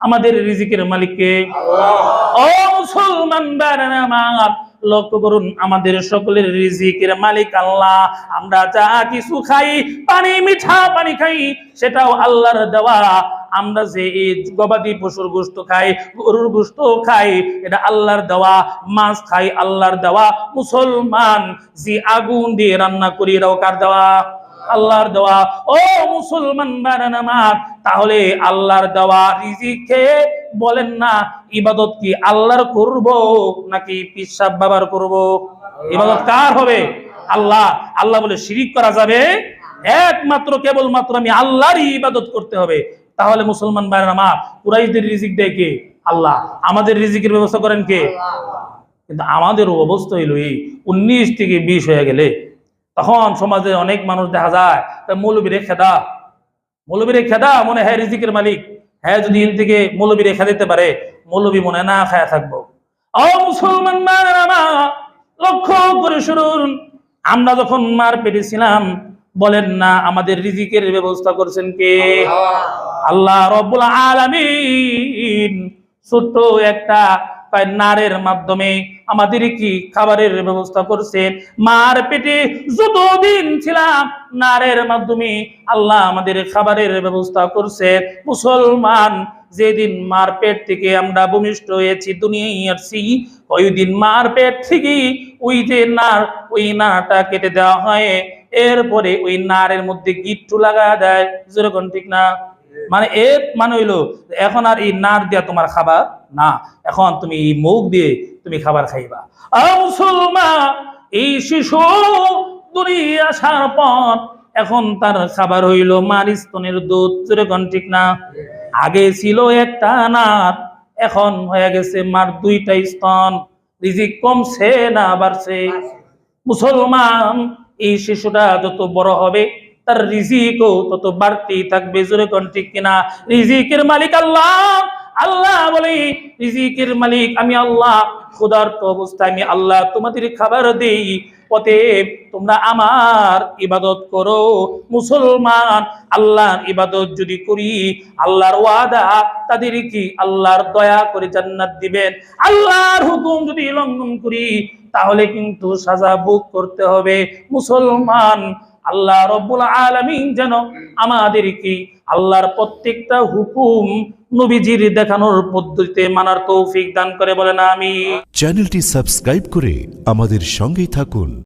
আমাদের রিজিকের মালিককে। ও মুসলমান লক্ষ্য করুন আমাদের সকলের রিজিকের মালিক আল্লাহ। আমরা যা কিছু খাই পানি মিঠা পানি খাই সেটাও আল্লাহর দেওয়া। আমরা যে এই গবাদি পশুর গোস্ত খাই গরুর গোস্ত খাই এটা আল্লাহর দেওয়া। মাছ খাই আল্লাহর দেওয়া। মুসলমান যে আগুন দিয়ে রান্না করি এটাও কার দেওয়া? আল্লাহর দেওয়া। ও মুসলমান বারেন আমার তাহলে আল্লাহর দেওয়া রিজিক খেয়ে বলেন না ইবাদত কি আল্লাহর করব নাকি পিসাব বাবার করব? ইবাদত কার হবে? আল্লাহ। আল্লাহ বলে শিরিক করা যাবে। একমাত্র কেবলমাত্র আমি আল্লাহরই ইবাদত করতে হবে। তাহলে মুসলমান ভাইয়ের আমার কুরাইশদের রিজিক দেয় কে? আল্লাহ। আমাদের রিজিকের ব্যবস্থা করেন কে? কিন্তু আমাদের অবস্থা হইল এই উনিশ থেকে বিশ হয়ে গেলে তখন সমাজে অনেক মানুষ দেখা যায় মৌলবীরে খেদা। মৌলবীরে খেদা মনে হয় রিজিকের মালিক। হ্যাঁ যদি ইন থেকে মৌলবীরে খেদা দিতে পারে, মৌলবী মনে না খায়া থাকব। ও মুসলমান লক্ষ্য করে শুনুন। আমরা যখন মার পেটেছিলাম বলেন না, আমাদের রিজিকের ব্যবস্থা করছেন কে? আল্লাহ রব্বুল আলামিন। ছোট্ট একটা নারের মাধ্যমে আমাদের কি খাবারের ব্যবস্থা করছেন? মার পেটে যতদিন ছিলাম নারের মাধ্যমে আল্লাহ আমাদের খাবারের ব্যবস্থা করছেন। মুসলমান যেদিন মার পেট থেকে আমরা ভূমিষ্ঠ হয়েছি, দুনিয়ায় আসছি ওই দিন মার পেট থেকে ওই যে নার, ওই নারটা কেটে দেওয়া হয়। এরপরে ওই নারের মধ্যে গিট্টু লাগা দেয় যেরকম ঠিক না? মানে এর মানে হইল এখন আর এই নার দিয়া তোমার খাবার না। এখন তুমি এই মুখ দিয়ে তুমি খাবার খাইবা। মুসলমান এই শিশু দুনিয়া আসার পর এখন তার খাবার হইল মার স্তনের দুধ যেরকম ঠিক না? আগে ছিল একটা নার এখন হয়ে গেছে মার দুইটা স্তন। রিজিক কমছে না বাড়ছে। মুসলমান এই শিশুটা যত বড় হবে তার রিজিকও তত বাড়তেই থাকবে, জোরে কোন ঠিক কিনা? রিজিকের মালিক আল্লাহ। আল্লাহ বলে, রিজিকের মালিক আমি আল্লাহ, ক্ষুধার্ত অবস্থায় আমি আল্লাহ, তোমাদের খাবার দেই। অতএব তোমরা আমার ইবাদত করো, মুসলমান। আল্লাহর ইবাদত যদি করি, আল্লাহর ওয়াদা, তাদের কি আল্লাহর দয়া করে জান্নাত দিবেন? আল্লাহর হুকুম যদি লঙ্ঘন করি, তাহলে কিন্তু সাজা ভোগ করতে হবে। মুসলমান আল্লাহ রব্বুল আলমিন যেন আমাদেরকে আল্লাহর প্রত্যেকটা হুকুম নবীজির দেখানোর পদ্ধতিতে মানার তৌফিক দান করে বলেন আমি চ্যানেলটি সাবস্ক্রাইব করে আমাদের সঙ্গেই থাকুন।